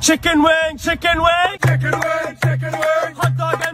Chicken wing, chicken wing, Chicken wing, chicken wing, hot dog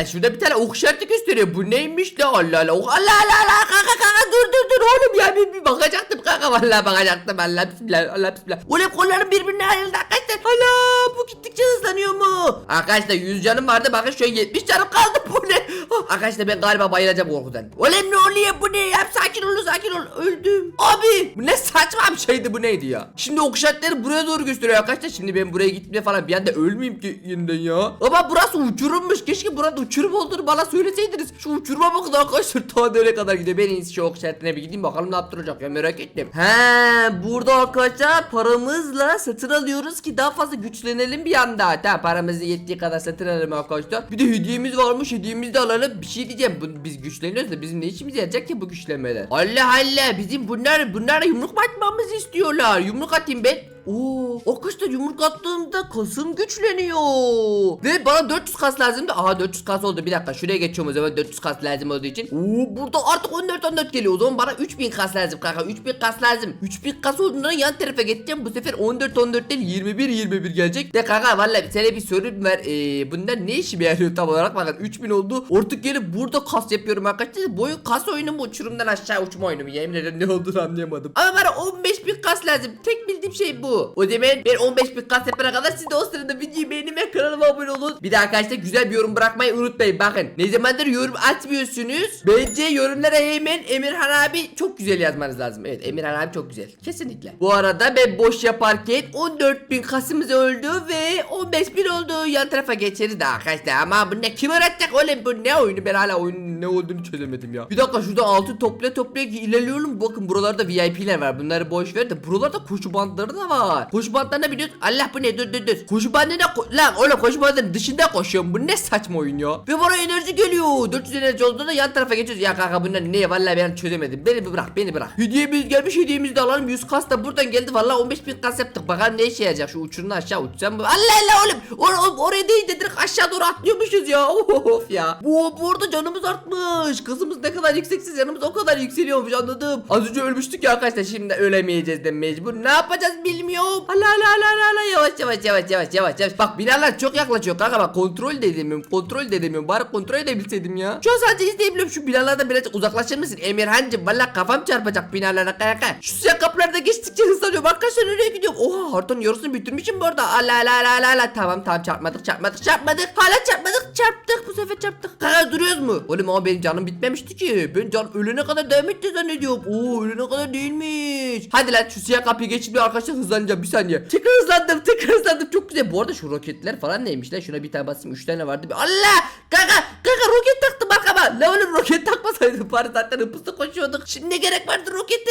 Allah şurada bir tane ok işareti gösteriyor. Bu neymiş la Allah Allah. Ok- Allah Allah Allah kanka kanka dur dur dur oğlum ya bir, bir bakacaktım kanka vallahi bakacaktım Allah bismillah Allah bismillah. Oğlum kollarım birbirine ayrıldı arkadaşlar. Allah bu gittikçe hızlanıyor mu? Arkadaşlar 100 canım vardı bakın şu an 70 canım kaldı bu ne? Ah, Arkadaşlar ben galiba bayılacağım korkudan. Oğlum ne oluyor bu ne ya sakin olun sakin olun öldüm. Abi bu ne saçma bir şeydi bu neydi ya? Şimdi ok işaretleri buraya doğru gösteriyor arkadaşlar. Şimdi ben buraya gitmeye falan bir anda ölmeyeyim ki yeniden ya. Ama burası uçurummuş. Keşke burada uçurum olduğunu bana söyleseydiniz. Şu uçuruma bakın arkadaşlar. Ta nereye kadar gidiyor. Ben en iyisi şu bir gideyim bakalım ne yaptıracak ya merak ettim. He burada arkadaşlar paramızla satın alıyoruz ki daha fazla güçlenelim bir anda. Tamam paramızı yettiği kadar satın alalım arkadaşlar. Bir de hediyemiz varmış hediyemizi de alalım. Bir şey diyeceğim. Biz güçleniyoruz da bizim ne işimize yarayacak ki bu güçlenmeler? Allah Allah bizim bunlar bunlara yumruk atmamızı istiyorlar. Yumruk atayım ben. Oo, o kışta yumruk attığımda kasım güçleniyor. Ve bana 400 kas lazımdı. Aha 400 kas oldu. Bir dakika şuraya geçiyorum o zaman 400 kas lazım olduğu için. Oo burada artık 14 14 geliyor. O zaman bana 3000 kas lazım kanka. 3000 kas lazım. 3000 kas olduğunda yan tarafa geçeceğim. Bu sefer 14 14 değil 21 21 gelecek. De kanka vallahi sana bir sorum var. Ee, bunlar ne işime yarıyor tam olarak bakın 3000 oldu. Artık gelip burada kas yapıyorum arkadaşlar. Boyu kas oyunu mu uçurumdan aşağı uçma oyunu mu? Yemin ederim ne olduğunu anlayamadım. Ama bana 15 bin kas lazım. Tek bildiğim şey bu. O zaman ben 15 bin kas yapana kadar siz de o sırada videoyu beğenin kanalıma abone olun. Bir de arkadaşlar güzel bir yorum bırakmayı unutmayın. Bakın ne zamandır yorum atmıyorsunuz. Bence yorumlara hemen Emirhan abi çok güzel yazmanız lazım. Evet Emirhan abi çok güzel. Kesinlikle. Bu arada ben boş yaparken 14 bin kasımız öldü ve 15 bin oldu. Yan tarafa geçeriz de arkadaşlar. Ama bu ne kim öğretecek oğlum bu ne oyunu ben hala oyunun ne olduğunu çözemedim ya. Bir dakika şurada altın topla topla ilerliyorum. Bakın buralarda VIP'ler var. Bunları boş ver de buralarda koşu bandları da var. Koşu bandlarına biliyorsun. Allah bu ne dur dur dur. Koşu bandına ko- lan oğlum koşu bandının dışında koşuyorum. Bu ne saçma oyun ya. Ve bana enerji geliyor. 400 enerji olduğunda yan tarafa geçiyoruz. Ya kanka bunlar ne vallahi ben çözemedim. Beni bırak beni bırak. Hediyemiz gelmiş hediyemizi de alalım. 100 kas da buradan geldi. Vallahi 15 bin kas yaptık. Bakalım ne işe yarayacak. Şu uçurunu aşağı mı? Allah Allah oğlum. Or or oraya değil de direkt aşağı doğru atlıyormuşuz ya. Of ya. Bu, bu arada canımız artmış. Kızımız ne kadar yüksekse canımız o kadar yükseliyormuş anladım. Az önce ölmüştük ya arkadaşlar. Şimdi ölemeyeceğiz de mecbur. Ne yapacağız bilmiyorum. Allah Allah Allah Allah Allah. Yavaş yavaş yavaş yavaş yavaş yavaş. Bak binalar çok yaklaşıyor kanka bak kontrol de edemiyorum. Kontrol de edemiyorum. Bari kontrol edebilseydim ya. Şu an sadece izleyebiliyorum. Şu binalardan birazcık uzaklaşır mısın? Emirhancım valla kafam çarpacak binalara kanka. Şu siyah kapılarda geçtikçe hızlanıyorum. Arkadaşlar nereye gidiyorum? Oha haritanın yarısını bitirmişim bu arada. Allah Allah Allah Allah Allah. Tamam tamam çarpmadık çarpmadık çarpmadık. Hala çarpmadık çarptık. Bu sefer çarptık. Kanka duruyoruz mu? Oğlum ama benim canım bitmemişti ki. Ben can ölene kadar devam etti zannediyorum. Oo ölene kadar değilmiş. Hadi lan şu siyah kapıyı geçip bir arkadaşlar hızlanacağım bir saniye. Tekrar hızlandım tekrar hızlandım çok güzel. Bu arada şu roketler falan neymiş lan? Şuna bir tane basayım 3 tane vardı. Bir... Allah! Kanka kanka roket taktım arkama. La oğlum roket takmasaydım bari zaten hızlı koşuyorduk. Şimdi ne gerek vardı rokete?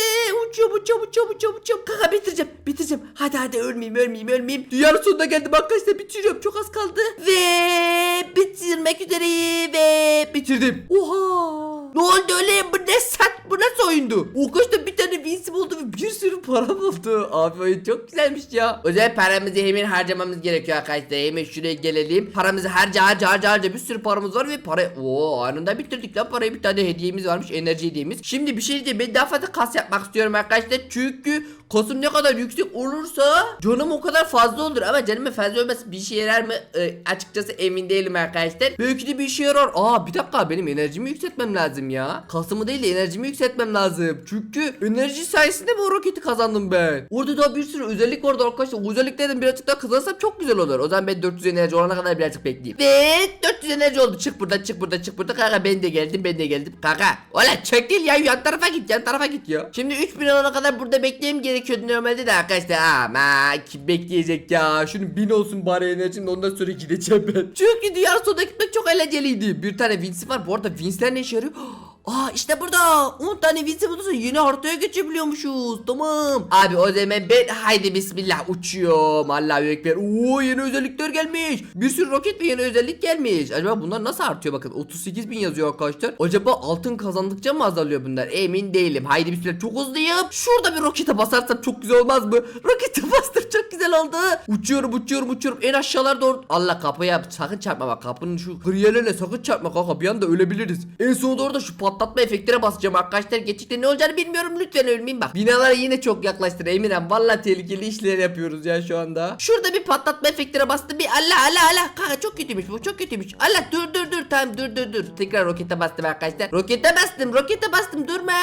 Uçuyorum uçuyorum uçuyorum uçuyorum uçuyorum. Kanka bitireceğim bitireceğim. Hadi hadi ölmeyeyim ölmeyeyim ölmeyeyim. Dünyanın sonuna geldim arkadaşlar bitiriyorum çok az kaldı. Ve bitirmek üzereyim ve bitirdim. Oha! Ne oldu öyle bu ne sat bu nasıl oyundu? O kaçta bir tane vinsim oldu ve bir sürü param oldu. Abi oyun çok güzelmiş ya. O zaman paramızı hemen harcamamız gerekiyor arkadaşlar. Hemen şuraya gelelim. Paramızı harca harca harca harca bir sürü paramız var ve para... Oo anında bitirdik lan parayı bir tane hediyemiz varmış enerji hediyemiz. Şimdi bir şey diyeceğim ben daha fazla kas yapmak istiyorum arkadaşlar. Çünkü kasım ne kadar yüksek olursa canım o kadar fazla olur ama canımın fazla olması bir işe yarar mı? Ee, açıkçası emin değilim arkadaşlar. Belki de bir işe yarar. Aa bir dakika benim enerjimi yükseltmem lazım ya. Kasımı değil de enerjimi yükseltmem lazım. Çünkü enerji sayesinde bu roketi kazandım ben. Orada da bir sürü özellik vardı arkadaşlar. O özelliklerden birazcık daha kazansam çok güzel olur. O zaman ben 400 enerji olana kadar birazcık bekleyeyim. Ve 400 enerji oldu. Çık buradan çık buradan çık buradan. Kanka ben de geldim ben de geldim. Kanka. Ola çek değil ya yan tarafa git yan tarafa git ya. Şimdi 3000 olana kadar burada bekleyeyim gerekiyordu normalde de arkadaşlar. Ama kim bekleyecek ya. Şunun 1000 olsun bari enerjim de ondan sonra gideceğim ben. Çünkü diğer sonuna gitmek çok eğlenceliydi. Bir tane Vince'im var. Bu arada Vince'ler ne işe yarıyor? Aa işte burada 10 tane vize bulursa yeni haritaya geçebiliyormuşuz. Tamam. Abi o zaman ben haydi bismillah uçuyorum. Allahu ekber. Oo yeni özellikler gelmiş. Bir sürü roket ve yeni özellik gelmiş. Acaba bunlar nasıl artıyor bakın. 38 bin yazıyor arkadaşlar. Acaba altın kazandıkça mı azalıyor bunlar? Emin değilim. Haydi bismillah çok hızlıyım. Şurada bir rokete basarsam çok güzel olmaz mı? Rokete bastım çok güzel oldu. Uçuyorum uçuyorum uçuyorum. En aşağılara doğru. Allah kapıya sakın çarpma bak. Kapının şu griyelerine sakın çarpma kanka. Bir anda ölebiliriz. En sonunda orada şu patlatma efektine basacağım arkadaşlar. Gerçekten ne olacağını bilmiyorum. Lütfen ölmeyin bak. Binalara yine çok yaklaştır Eminem. Valla tehlikeli işler yapıyoruz ya şu anda. Şurada bir patlatma efektine bastım. Bir Allah Allah Allah. Kanka çok kötüymüş bu çok kötüymüş. Allah dur dur dur tamam dur dur dur. Tekrar rokete bastım arkadaşlar. Rokete bastım rokete bastım durma.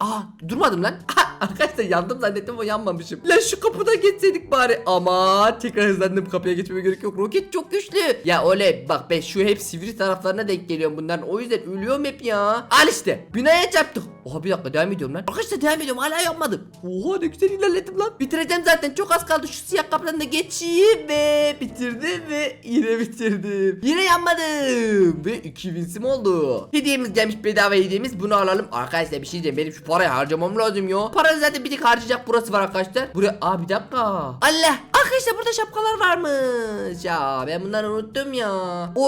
Aa durmadım lan. arkadaşlar yandım zannettim ama yanmamışım. Lan şu kapıdan geçseydik bari. Ama tekrar hızlandım kapıya geçmeme gerek yok. Roket çok güçlü. Ya öyle bak be şu hep sivri taraflarına denk geliyorum bunların. O yüzden ölüyorum hep ya. Al işte. Binaya çarptık. Oha bir dakika devam ediyorum lan. Arkadaşlar devam ediyorum hala yapmadım. Oha ne güzel ilerledim lan. Bitireceğim zaten çok az kaldı. Şu siyah kapıdan da geçeyim ve bitirdim ve yine bitirdim. Yine yanmadım. Ve 2000 sim oldu. Hediyemiz gelmiş bedava hediyemiz. Bunu alalım. Arkadaşlar bir şey diyeceğim. Benim şu parayı harcamam lazım ya. Zaten bir tek harcayacak burası var arkadaşlar. Buraya aa bir dakika. Allah. Arkadaşlar burada şapkalar varmış. Ya ben bunları unuttum ya.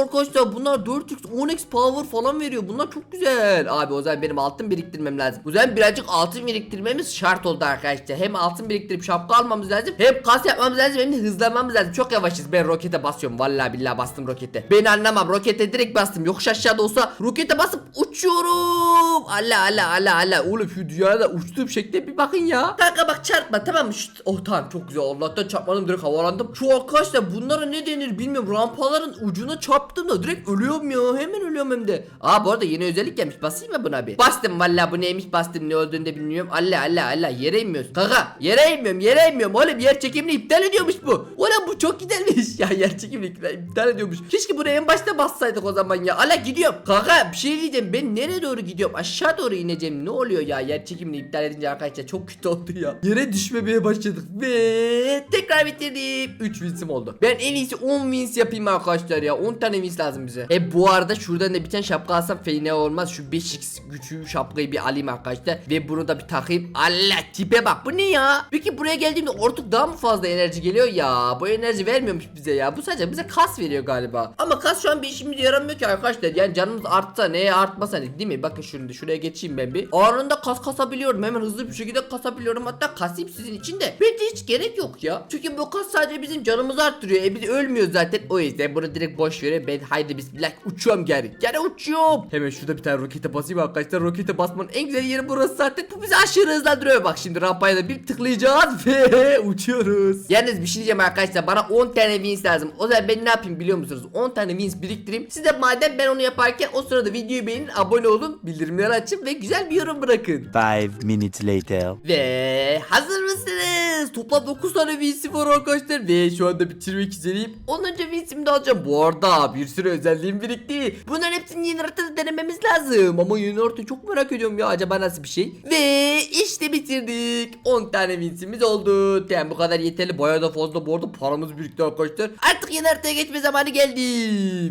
Arkadaşlar bunlar 4x 10x power falan veriyor. Bunlar çok güzel. Abi o zaman benim altın biriktirmem lazım. O zaman birazcık altın biriktirmemiz şart oldu arkadaşlar. Hem altın biriktirip şapka almamız lazım. Hem kas yapmamız lazım hem de hızlanmamız lazım. Çok yavaşız. Ben rokete basıyorum. Vallahi billahi bastım rokete. Ben anlamam. Rokete direkt bastım. Yokuş aşağıda olsa rokete basıp uçuyorum. Allah Allah Allah Allah. Oğlum şu dünyada uçtuğum şekle bir bakın ya. Kanka bak çarpma tamam mı? Şşt. Oh tamam çok güzel. Allah'tan çarpmadım direkt havalandım. Şu arkadaşlar bunlara ne denir bilmiyorum. Rampaların ucuna çarptım da direkt ölüyorum ya. Hemen ölüyorum hem de. Aa bu arada yeni özellik gelmiş. Basayım mı buna bir? Bastım valla bu neymiş bastım ne olduğunu da bilmiyorum. Allah Allah Allah yere inmiyoruz. Kanka yere inmiyorum yere inmiyorum. Oğlum yer çekimini iptal ediyormuş bu. Oğlum bu çok gidermiş. Ya yer çekimini iptal- ediyormuş. Keşke buraya en başta bassaydık o zaman ya. Allah gidiyorum. Kanka bir şey diyeceğim. Ben nereye doğru gidiyorum? Aşağı doğru ineceğim. Ne oluyor ya? Yer çekimini iptal edince arkadaşlar çok kötü oldu ya. Yere düşmemeye başladık. Ve tekrar bitirdim. 3 wins'im oldu. Ben en iyisi 10 wins yapayım arkadaşlar ya. 10 tane wins lazım bize. E bu arada şuradan da bir tane şapka alsam fena olmaz. Şu 5x güçlü şapkayı bir alayım arkadaşlar. Ve bunu da bir takayım. Allah tipe bak. Bu ne ya? Peki buraya geldiğimde artık daha mı fazla enerji geliyor ya? Bu enerji vermiyormuş bize ya. Bu sadece bize kas veriyor galiba. Ama kas şu an bir işimize yaramıyor ki arkadaşlar. Yani canımız artsa neye artmasa ne değil mi? Bakın şurada şuraya geçeyim ben bir. Anında kas kasabiliyorum. Hemen hızlı bir şekilde kasabiliyorum. Hatta kasayım sizin için de. Bence hiç gerek yok ya. Çünkü bu kas sadece bizim canımızı arttırıyor. E biz ölmüyoruz zaten. O yüzden bunu direkt boş verin. Ben haydi bismillah uçuyorum geri. Geri uçuyorum. Hemen şurada bir tane rokete basayım arkadaşlar. Rokete basmanın en güzel yeri burası zaten. Bu bizi aşırı hızlandırıyor. Bak şimdi rampaya da bir tıklayacağız ve uçuyoruz. Yalnız bir şey diyeceğim arkadaşlar. Bana 10 tane wins lazım. O zaman ben ne yapayım biliyor musunuz? 10 tane wins biriktireyim. Siz de madem ben onu yaparken o sırada videoyu beğenin, abone olun, bildirimleri açın ve güzel bir yorum bırakın. Five minutes later. Ve hazır mısınız? Toplam 9 tane VC var arkadaşlar ve şu anda bitirmek üzereyim. 10. VC'mi de alacağım. Bu arada bir sürü özelliğim birikti. Bunların hepsini yeni haritada denememiz lazım. Ama yeni haritayı çok merak ediyorum ya acaba nasıl bir şey. Ve işte bitirdik. 10 tane VC'miz oldu. Yani bu kadar yeterli. Bayağı da fazla bu arada paramız birikti arkadaşlar. Artık yeni haritaya geçme zamanı geldi.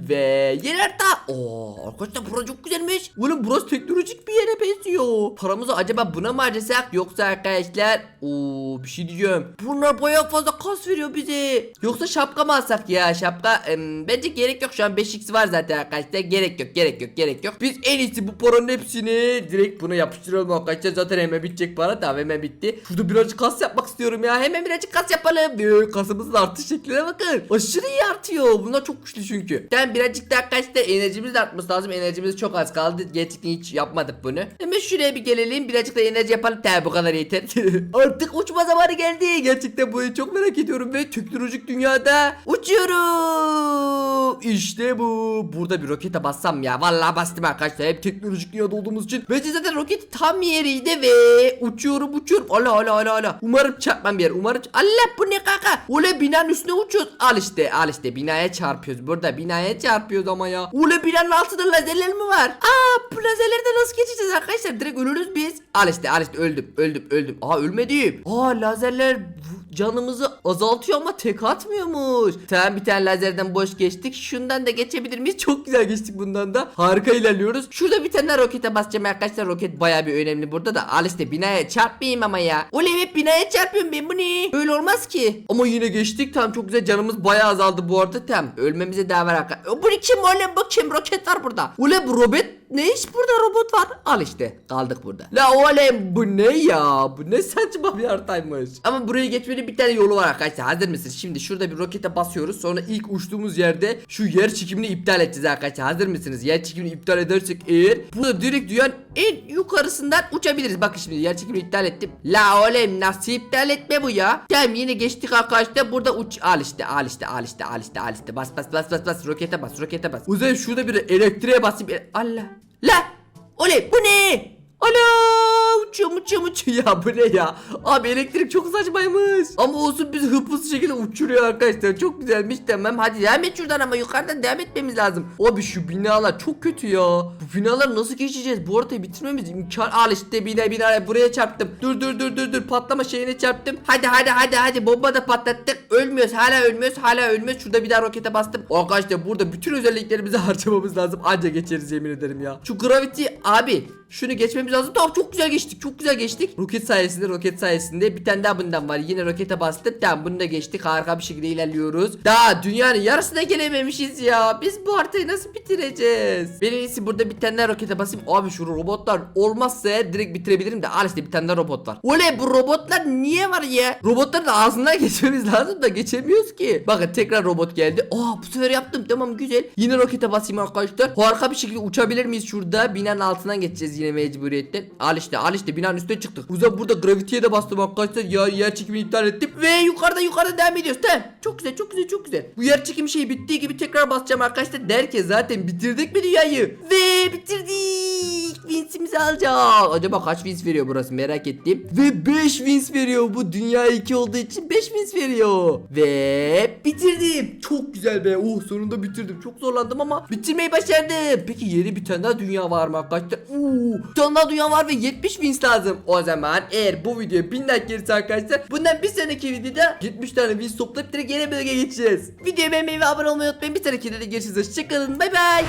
Ve yeni harita. Oo arkadaşlar burası çok güzelmiş. Oğlum burası teknolojik bir yere benziyor. Paramızı acaba buna mı harcasak yoksa arkadaşlar Oo bir şey diyeceğim. Bunlar bayağı fazla kas veriyor bize. Yoksa şapka mı alsak ya? Şapka em, bence gerek yok. Şu an 5x var zaten arkadaşlar. Gerek yok, gerek yok, gerek yok. Biz en iyisi bu paranın hepsini direkt buna yapıştıralım arkadaşlar. Zaten hemen bitecek para. Tamam hemen bitti. Şurada birazcık kas yapmak istiyorum ya. Hemen birazcık kas yapalım. Ee, kasımızın artış şekline bakın. Aşırı iyi artıyor. Bunlar çok güçlü çünkü. Yani birazcık da arkadaşlar enerjimiz de artması lazım. Enerjimiz çok az kaldı. Gerçekten hiç yapmadık bunu. Hemen şuraya bir gelelim. Birazcık da enerji yapalım. Tabi bu kadar yeter. Artık uçma zamanı geldi. Gerçekten bunu çok merak ediyorum ve teknolojik dünyada uçuyorum. İşte bu. Burada bir rokete bassam ya. Vallahi bastım arkadaşlar. Hep teknolojik dünyada olduğumuz için. Bence zaten roket tam yeriydi ve uçuyorum uçuyorum. Ala ala ala ala. Umarım çarpmam bir yer. Umarım Allah bu ne kaka? Ule binanın üstüne uçuyoruz. Al işte al işte binaya çarpıyoruz. Burada binaya çarpıyoruz ama ya. Ule binanın altında lazerler mi var? Aa bu lazerlerden nasıl geçeceğiz arkadaşlar? Direkt ölürüz biz. Al işte al işte öldüm öldüm öldüm. Aa ölmedim. Aa lazerler canımızı azaltıyor ama tek atmıyormuş. Tamam bir tane lazerden boş geçtik. Şundan da geçebilir miyiz? Çok güzel geçtik bundan da. Harika ilerliyoruz. Şurada bir tane rokete basacağım arkadaşlar. Roket baya bir önemli burada da. Al işte binaya çarpmayayım ama ya. Oley hep binaya çarpıyorum ben bu ne? Böyle olmaz ki. Ama yine geçtik. Tamam çok güzel canımız baya azaldı bu arada. Tamam ölmemize devam var arkadaşlar. Bu kim oğlum bu kim? Roket var burada. Ule bu robot ne iş burada robot var? Al işte kaldık burada. La oğlum bu ne ya? Bu ne saçma bir haritaymış. Ama buraya geçmenin bir tane yolu var arkadaşlar. Hazır mısınız? Şimdi şurada bir rokete basıyoruz. Sonra ilk uçtuğumuz yerde şu yer çekimini iptal edeceğiz arkadaşlar. Hazır mısınız? Yer çekimini iptal edersek eğer burada direkt dünyanın en yukarısından uçabiliriz. Bakın şimdi yer çekimini iptal ettim. La oğlum nasıl iptal etme bu ya? Tamam yine geçtik arkadaşlar. Burada uç al işte al işte al işte al işte al işte. Bas bas bas bas bas rokete bas rokete bas. Uzay şurada bir elektriğe basayım. E- Allah. La! Oley bu ne? Ana uçuyor uçuyor uçuyor ya bu ne ya? Abi elektrik çok saçmaymış. Ama olsun biz hıpız şekilde uçuruyor arkadaşlar. Çok güzelmiş tamam. Hadi devam et şuradan ama yukarıdan devam etmemiz lazım. Abi şu binalar çok kötü ya. Bu binaları nasıl geçeceğiz? Bu haritayı bitirmemiz imkan Al işte bina bina. Buraya çarptım. Dur dur dur dur dur. Patlama şeyine çarptım. Hadi hadi hadi hadi. Bomba da patlattık. Ölmüyoruz hala ölmüyoruz hala ölmüyoruz. Şurada bir daha rokete bastım. Arkadaşlar burada bütün özelliklerimizi harcamamız lazım. Anca geçeriz yemin ederim ya. Şu gravity abi şunu geçmemiz lazım. Tamam çok güzel geçtik. Çok güzel geçtik. Roket sayesinde roket sayesinde bir tane daha bundan var. Yine rokete bastık. Tamam bunu da geçtik. Harika bir şekilde ilerliyoruz. Daha dünyanın yarısına gelememişiz ya. Biz bu haritayı nasıl bitireceğiz? Ben en iyisi burada bir tane daha rokete basayım. Abi şu robotlar olmazsa direkt bitirebilirim de. Al işte bir tane daha robot var. Oley bu robotlar niye var ya? Robotların ağzından geçmemiz lazım da geçemiyoruz ki. Bakın tekrar robot geldi. Aa bu sefer yaptım. Tamam güzel. Yine rokete basayım arkadaşlar. Harika bir şekilde uçabilir miyiz şurada? Binanın altından geçeceğiz yine mecburiyetten. Al işte al işte binanın üstüne çıktık. Uzak burada gravitiye de bastım arkadaşlar. Ya yer çekimini iptal ettim. Ve yukarıda yukarıda devam ediyoruz. Tamam. Çok güzel çok güzel çok güzel. Bu yer çekim şeyi bittiği gibi tekrar basacağım arkadaşlar. Derken zaten bitirdik mi dünyayı? Ve bitirdik. Wins'imizi alacağız. Acaba kaç wins veriyor burası merak ettim. Ve 5 wins veriyor. Bu dünya 2 olduğu için 5 wins veriyor. Ve bitirdim. Çok güzel be. Oh sonunda bitirdim. Çok zorlandım ama bitirmeyi başardım. Peki yeni bir tane daha dünya var mı arkadaşlar? Oo, bir tane daha dünya var ve 70 wins lazım. O zaman eğer bu videoya 1000 like gelirse arkadaşlar bundan bir sonraki videoda 70 tane wins toplayıp direkt yeni bölge geçeceğiz. Videoyu beğenmeyi ve abone olmayı unutmayın. Bir sonraki videoda görüşürüz. Hoşçakalın. Bay bay.